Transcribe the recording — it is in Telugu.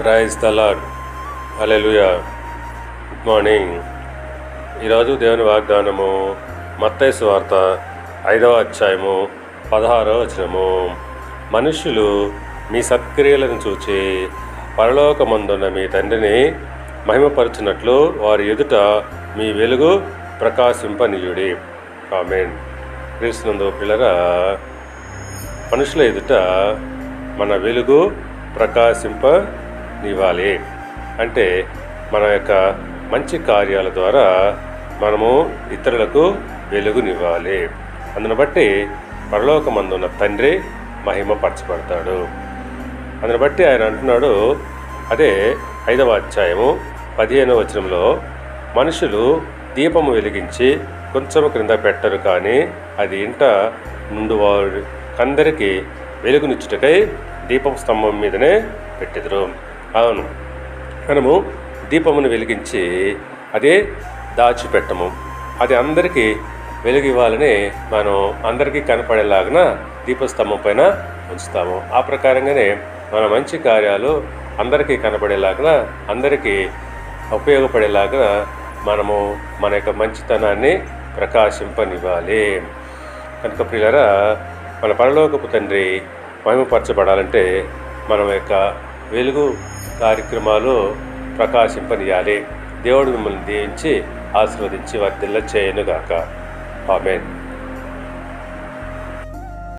Praise the alleluia good morning ఈరోజు దేవుని వాగ్దానము మత్తైసు వార్త ఐదవ అధ్యాయము పదహారవ వచనము. మనుష్యులు మీ సత్క్రియలను చూచి పరలోకమందున్న మీ తండ్రిని మహిమపరచునట్లు వారి ఎదుట మీ వెలుగు ప్రకాశింపనీయుడి. కామెంట్ క్రీస్తునందు పిల్లరా మనుషుల ఎదుట మన వెలుగు ప్రకాశింప ఇవ్వాలి. అంటే మన యొక్క మంచి కార్యాల ద్వారా మనము ఇతరులకు వెలుగునివ్వాలి. అందును బట్టి పరలోకమందున్న తండ్రి మహిమపరచబడతాడు. అందును బట్టి ఆయన అంటున్నాడు అదే ఐదవ అధ్యాయము పదిహేనవ వచనంలో మనుషులు దీపము వెలిగించి కొంచెం క్రింద పెట్టరు కానీ అది ఇంట నుండి వారు అందరికీ వెలుగునిచ్చుటకై దీపం స్తంభం మీదనే పెట్టెదరు. అవును. మనము దీపమును వెలిగించి అదే దాచిపెట్టము. అది అందరికీ వెలుగు ఇవ్వాలని మనం అందరికీ కనపడేలాగా దీపస్తంభం పైన ఉంచుతాము. ఆ ప్రకారంగానే మన మంచి కార్యాలు అందరికీ కనపడేలాగా అందరికీ ఉపయోగపడేలాగా మనము మన యొక్క మంచితనాన్ని ప్రకాశింపనివ్వాలి. కనుక ప్రియులరా మన పరలోకపు తండ్రి మహిమపరచబడాలంటే మన యొక్క వెలుగు కార్యక్రమాలు ప్రకాశింపనియాలి. దేవుడు మిమ్మల్ని దీవించి ఆశీర్వదించి వర్ధిల్ల చేయనుగాక ఆమెన్.